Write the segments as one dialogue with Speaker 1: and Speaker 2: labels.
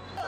Speaker 1: Oh!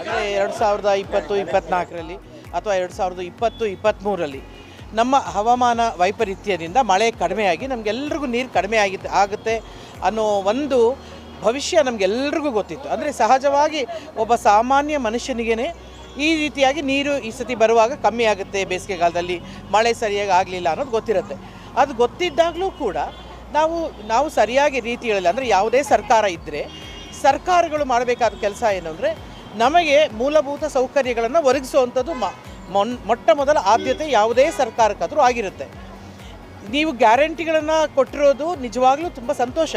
Speaker 2: ಅಂದರೆ ಎರಡು ಸಾವಿರದ ಇಪ್ಪತ್ತು ಇಪ್ಪತ್ತ್ನಾಲ್ಕರಲ್ಲಿ ಅಥವಾ ಎರಡು ಸಾವಿರದ ಇಪ್ಪತ್ತು ಇಪ್ಪತ್ತ್ಮೂರಲ್ಲಿ ನಮ್ಮ ಹವಾಮಾನ ವೈಪರೀತ್ಯದಿಂದ ಮಳೆ ಕಡಿಮೆಯಾಗಿ ನಮಗೆಲ್ರಿಗೂ ನೀರು ಕಡಿಮೆ ಆಗಿತ್ತು ಆಗುತ್ತೆ ಅನ್ನೋ ಒಂದು ಭವಿಷ್ಯ ನಮಗೆಲ್ರಿಗೂ ಗೊತ್ತಿತ್ತು. ಅಂದರೆ ಸಹಜವಾಗಿ ಒಬ್ಬ ಸಾಮಾನ್ಯ ಮನುಷ್ಯನಿಗೇ ಈ ರೀತಿಯಾಗಿ ನೀರು ಈ ಸತಿ ಬರುವಾಗ ಕಮ್ಮಿ ಆಗುತ್ತೆ ಬೇಸಿಗೆಗಾಲದಲ್ಲಿ. ಮಳೆ ಸರಿಯಾಗಿ ಆಗಲಿಲ್ಲ ಅನ್ನೋದು ಗೊತ್ತಿರುತ್ತೆ. ಅದು ಗೊತ್ತಿದ್ದಾಗಲೂ ಕೂಡ ನಾವು ನಾವು ಸರಿಯಾಗಿ ರೀತಿಗಳಲ್ಲಿ ಅಂದರೆ ಯಾವುದೇ ಸರ್ಕಾರ ಇದ್ದರೆ ಸರ್ಕಾರಗಳು ಮಾಡಬೇಕಾದ ಕೆಲಸ ಏನು ಅಂದರೆ ನಮಗೆ ಮೂಲಭೂತ ಸೌಕರ್ಯಗಳನ್ನು ಒದಗಿಸುವಂಥದ್ದು ಮೊಟ್ಟ ಮೊದಲ ಆದ್ಯತೆ ಯಾವುದೇ ಸರ್ಕಾರಕ್ಕಾದರೂ ಆಗಿರುತ್ತೆ. ನೀವು ಗ್ಯಾರಂಟಿಗಳನ್ನು ಕೊಟ್ಟಿರೋದು ನಿಜವಾಗ್ಲೂ ತುಂಬ ಸಂತೋಷ.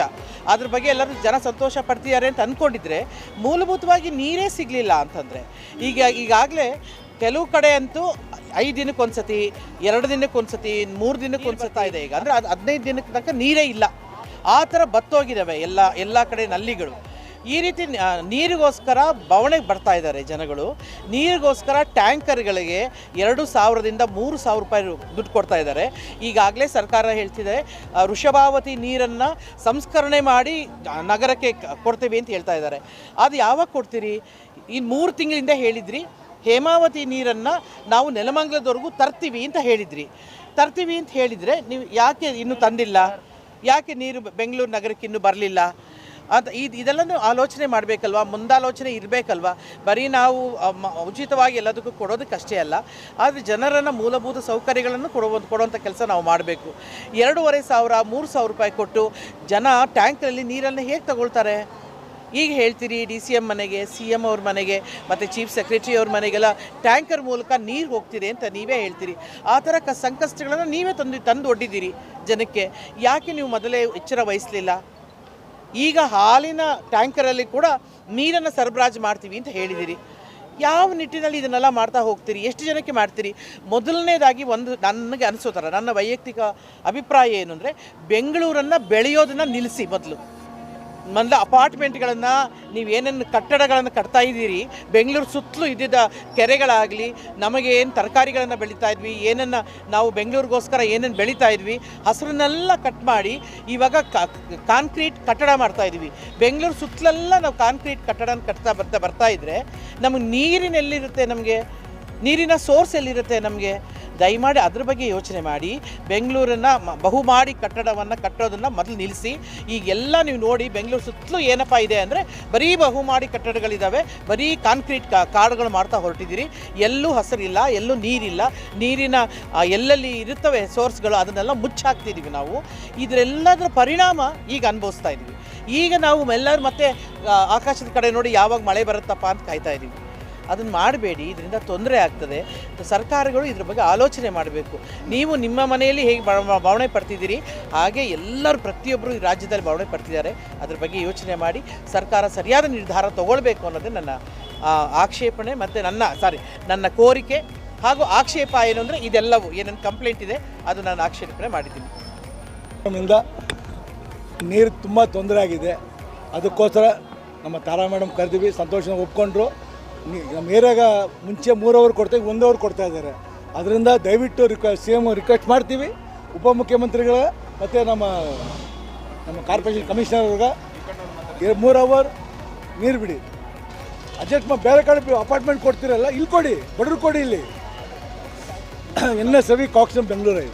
Speaker 2: ಅದ್ರ ಬಗ್ಗೆ ಎಲ್ಲರೂ ಜನ ಸಂತೋಷ ಪಡ್ತಿದ್ದಾರೆ ಅಂತ ಅಂದ್ಕೊಂಡಿದ್ರೆ ಮೂಲಭೂತವಾಗಿ ನೀರೇ ಸಿಗಲಿಲ್ಲ ಅಂತಂದರೆ. ಈಗ, ಈಗಾಗಲೇ ಕೆಲವು ಕಡೆ ಅಂತೂ ಐದು ದಿನಕ್ಕೊಂದ್ಸತಿ ಎರಡು ದಿನಕ್ಕೊಂದ್ಸತಿ ಮೂರು ದಿನಕ್ಕೆ ದಿನಕ್ಕೊಂದ್ಸತಿ ಇದೆ ಈಗ. ಅಂದರೆ ಅದು ಹದಿನೈದು ದಿನಕ್ಕೆ ತನಕ ನೀರೇ ಇಲ್ಲ. ಆ ಥರ ಬತ್ತೋಗಿದ್ದಾವೆ ಎಲ್ಲ ಎಲ್ಲ ಕಡೆ ನಲ್ಲಿಗಳು. ಈ ರೀತಿ ನೀರಿಗೋಸ್ಕರ ಬವಣೆಗೆ ಬರ್ತಾ ಇದ್ದಾರೆ ಜನಗಳು. ನೀರಿಗೋಸ್ಕರ ಟ್ಯಾಂಕರ್ಗಳಿಗೆ ಎರಡು ಸಾವಿರದಿಂದ ಮೂರು ಸಾವಿರ ರೂಪಾಯಿ ದುಡ್ಡು ಕೊಡ್ತಾ ಇದ್ದಾರೆ. ಈಗಾಗಲೇ ಸರ್ಕಾರ ಹೇಳ್ತಿದೆ ವೃಷಭಾವತಿ ನೀರನ್ನು ಸಂಸ್ಕರಣೆ ಮಾಡಿ ನಗರಕ್ಕೆ ಕೊಡ್ತೀವಿ ಅಂತ ಹೇಳ್ತಾ ಇದ್ದಾರೆ. ಅದು ಯಾವಾಗ ಕೊಡ್ತೀರಿ? ಈ ಮೂರು ತಿಂಗಳಿಂದ ಹೇಳಿದ್ರಿ? ಹೇಮಾವತಿ ನೀರನ್ನು ನಾವು ನೆಲಮಂಗಲದವರೆಗೂ ತರ್ತೀವಿ ಅಂತ ಹೇಳಿದ್ರಿ. ತರ್ತೀವಿ ಅಂತ ಹೇಳಿದರೆ ನೀವು ಯಾಕೆ ಇನ್ನೂ ತಂದಿಲ್ಲ? ಯಾಕೆ ನೀರು ಬೆಂಗಳೂರು ನಗರಕ್ಕೆ ಇನ್ನೂ ಬರಲಿಲ್ಲ? ಅಂತ ಇದು ಇದೆಲ್ಲನೂ ಆಲೋಚನೆ ಮಾಡಬೇಕಲ್ವಾ? ಮುಂದಾಲೋಚನೆ ಇರಬೇಕಲ್ವಾ? ಬರೀ ನಾವು ಉಚಿತವಾಗಿ ಎಲ್ಲದಕ್ಕೂ ಕೊಡೋದಕ್ಕಷ್ಟೇ ಅಲ್ಲ, ಆದರೆ ಜನರನ್ನು ಮೂಲಭೂತ ಸೌಕರ್ಯಗಳನ್ನು ಕೊಡುವ ಕೊಡುವಂಥ ಕೆಲಸ ನಾವು ಮಾಡಬೇಕು. ಎರಡೂವರೆ ಸಾವಿರ, ಮೂರು ಸಾವಿರ ರೂಪಾಯಿ ಕೊಟ್ಟು ಜನ ಟ್ಯಾಂಕಲ್ಲಿ ನೀರನ್ನು ಹೇಗೆ ತಗೊಳ್ತಾರೆ? ಈಗ ಹೇಳ್ತೀರಿ ಡಿ ಸಿ ಎಂ ಮನೆಗೆ, ಸಿ ಎಂ ಅವ್ರ ಮನೆಗೆ, ಮತ್ತು ಚೀಫ್ ಸೆಕ್ರೆಟರಿ ಅವ್ರ ಮನೆಗೆಲ್ಲ ಟ್ಯಾಂಕರ್ ಮೂಲಕ ನೀರು ಹೋಗ್ತಿದೆ ಅಂತ ನೀವೇ ಹೇಳ್ತೀರಿ. ಆ ಥರ ಕ ಸಂಕಷ್ಟಗಳನ್ನು ನೀವೇ ತಂದು ತಂದು ಒಡ್ಡಿದ್ದೀರಿ ಜನಕ್ಕೆ. ಯಾಕೆ ನೀವು ಮೊದಲೇ ಎಚ್ಚರ ವಹಿಸಲಿಲ್ಲ? ಈಗ ಹಾಲಿನ ಟ್ಯಾಂಕರಲ್ಲಿ ಕೂಡ ನೀರನ್ನು ಸರಬರಾಜು ಮಾಡ್ತೀವಿ ಅಂತ ಹೇಳಿದ್ದೀರಿ. ಯಾವ ನಿಟ್ಟಿನಲ್ಲಿ ಇದನ್ನೆಲ್ಲ ಮಾಡ್ತಾ ಹೋಗ್ತೀರಿ? ಎಷ್ಟು ಜನಕ್ಕೆ ಮಾಡ್ತೀರಿ? ಮೊದಲನೇದಾಗಿ ಒಂದು ನನಗೆ ಅನಿಸೋ ಥರ, ನನ್ನ ವೈಯಕ್ತಿಕ ಅಭಿಪ್ರಾಯ ಏನು ಅಂದರೆ ಬೆಂಗಳೂರನ್ನು ಬೆಳೆಯೋದನ್ನು ನಿಲ್ಲಿಸಿ ಮೊದಲು. ಮೊದಲು ಅಪಾರ್ಟ್ಮೆಂಟ್ಗಳನ್ನು ನೀವು ಏನೇನು ಕಟ್ಟಡಗಳನ್ನು ಕಟ್ತಾ ಇದ್ದೀರಿ, ಬೆಂಗಳೂರು ಸುತ್ತಲೂ ಇದ್ದಿದ್ದ ಕೆರೆಗಳಾಗಲಿ, ನಮಗೆ ಏನು ತರಕಾರಿಗಳನ್ನು ಬೆಳೀತಾ ಇದ್ವಿ ಏನನ್ನು ನಾವು ಬೆಂಗಳೂರಿಗೋಸ್ಕರ ಏನೇನು ಬೆಳೀತಾ ಇದ್ವಿ, ಹಸಿರನ್ನೆಲ್ಲ ಕಟ್ ಮಾಡಿ ಇವಾಗ ಕಾಂಕ್ರೀಟ್ ಕಟ್ಟಡ ಮಾಡ್ತಾ ಇದ್ವಿ ಬೆಂಗಳೂರು ಸುತ್ತಲೆಲ್ಲ ನಾವು ಕಾಂಕ್ರೀಟ್ ಕಟ್ಟಡನ ಕಟ್ತಾ ಬರ್ತಾ ಬರ್ತಾ ಇದ್ದರೆ ನಮಗೆ ನೀರಿನ ಎಲ್ಲಿರುತ್ತೆ ನಮಗೆ? ನೀರಿನ ಸೋರ್ಸ್ ಎಲ್ಲಿರುತ್ತೆ ನಮಗೆ? ದಯಮಾಡಿ ಅದ್ರ ಬಗ್ಗೆ ಯೋಚನೆ ಮಾಡಿ. ಬೆಂಗಳೂರನ್ನು ಬಹುಮಾಡಿ ಕಟ್ಟಡವನ್ನು ಕಟ್ಟೋದನ್ನು ಮೊದಲು ನಿಲ್ಲಿಸಿ ಈಗೆಲ್ಲ ನೀವು ನೋಡಿ ಬೆಂಗಳೂರು ಸುತ್ತಲೂ ಏನಪ್ಪ ಇದೆ ಅಂದರೆ ಬರೀ ಬಹುಮಾಡಿ ಕಟ್ಟಡಗಳಿದ್ದಾವೆ ಬರೀ ಕಾಂಕ್ರೀಟ್ ಕಾಡುಗಳು ಮಾಡ್ತಾ ಹೊರಟಿದ್ದೀರಿ. ಎಲ್ಲೂ ಹಸಿರಿಲ್ಲ, ಎಲ್ಲೂ ನೀರಿಲ್ಲ. ನೀರಿನ ಎಲ್ಲೆಲ್ಲಿ ಇರುತ್ತವೆ ಸೋರ್ಸ್ಗಳು ಅದನ್ನೆಲ್ಲ ಮುಚ್ಚಾಕ್ತಿದ್ದೀವಿ ನಾವು. ಇದರೆಲ್ಲದರ ಪರಿಣಾಮ ಈಗ ಅನುಭವಿಸ್ತಾ ಇದ್ದೀವಿ ಈಗ ನಾವು ಎಲ್ಲರೂ ಮತ್ತೆ ಆಕಾಶದ ಕಡೆ ನೋಡಿ ಯಾವಾಗ ಮಳೆ ಬರುತ್ತಪ್ಪ ಅಂತ ಕಾಯ್ತಾ ಇದ್ದೀವಿ ಅದನ್ನು ಮಾಡಬೇಡಿ, ಇದರಿಂದ ತೊಂದರೆ ಆಗ್ತದೆ. ಸರ್ಕಾರಗಳು ಇದ್ರ ಬಗ್ಗೆ ಆಲೋಚನೆ ಮಾಡಬೇಕು. ನೀವು ನಿಮ್ಮ ಮನೆಯಲ್ಲಿ ಹೇಗೆ ಭಾವನೆ ಪಡ್ತಿದ್ದೀರಿ, ಹಾಗೆ ಎಲ್ಲರೂ ಪ್ರತಿಯೊಬ್ಬರು ಈ ರಾಜ್ಯದಲ್ಲಿ ಭಾವನೆ ಪಡ್ತಿದ್ದಾರೆ. ಅದ್ರ ಬಗ್ಗೆ ಯೋಚನೆ ಮಾಡಿ, ಸರ್ಕಾರ ಸರಿಯಾದ ನಿರ್ಧಾರ ತಗೊಳ್ಬೇಕು ಅನ್ನೋದೇ ನನ್ನ ಆಕ್ಷೇಪಣೆ ಮತ್ತು ನನ್ನ ಸಾರಿ ನನ್ನ ಕೋರಿಕೆ ಹಾಗೂ ಆಕ್ಷೇಪ ಏನು ಅಂದರೆ ಇದೆಲ್ಲವೂ, ಏನೇನು ಕಂಪ್ಲೇಂಟ್ ಇದೆ, ಅದು ನಾನು ಆಕ್ಷೇಪಣೆ ಮಾಡಿದ್ದೀನಿ.
Speaker 3: ನೀರು ತುಂಬ ತೊಂದರೆ ಆಗಿದೆ. ಅದಕ್ಕೋಸ್ಕರ ನಮ್ಮ ತಾರಾ ಮೇಡಮ್ ಕರೆದಿವಿ ಸಂತೋಷ ಒಪ್ಕೊಂಡ್ರು. ನಮ್ಮ ಏರಿಯಾಗ ಮುಂಚೆ ಮೂರು ಅವರ್ ಕೊಡ್ತಾ ಒಂದು ಅವರ್ ಕೊಡ್ತಾ ಇದ್ದಾರೆ. ಅದರಿಂದ ದಯವಿಟ್ಟು ರಿಕ್ವೆ ಸಿ ಎಂ ರಿಕ್ವೆಸ್ಟ್ ಮಾಡ್ತೀವಿ. ಉಪಮುಖ್ಯಮಂತ್ರಿಗಳ ಮತ್ತು ನಮ್ಮ ನಮ್ಮ ಕಾರ್ಪೊರೇಷನ್ ಕಮಿಷನರ್ ಕಮಿಷನರ್ಗೆ ಮೂರು ಅವರ್ ನೀರು ಬಿಡಿ. ಮಾಡಿ ಬೇರೆ ಕಡೆ ಅಪಾರ್ಟ್ಮೆಂಟ್ ಕೊಡ್ತೀರಲ್ಲ, ಇಲ್ಲಿ ಕೊಡಿ, ಬಡವ್ರು ಕೊಡಿ ಇಲ್ಲಿ. ಎನ್ ಎಸ್ ರವಿ ಕಾಕ್ಸಮ್ ಬೆಂಗಳೂರು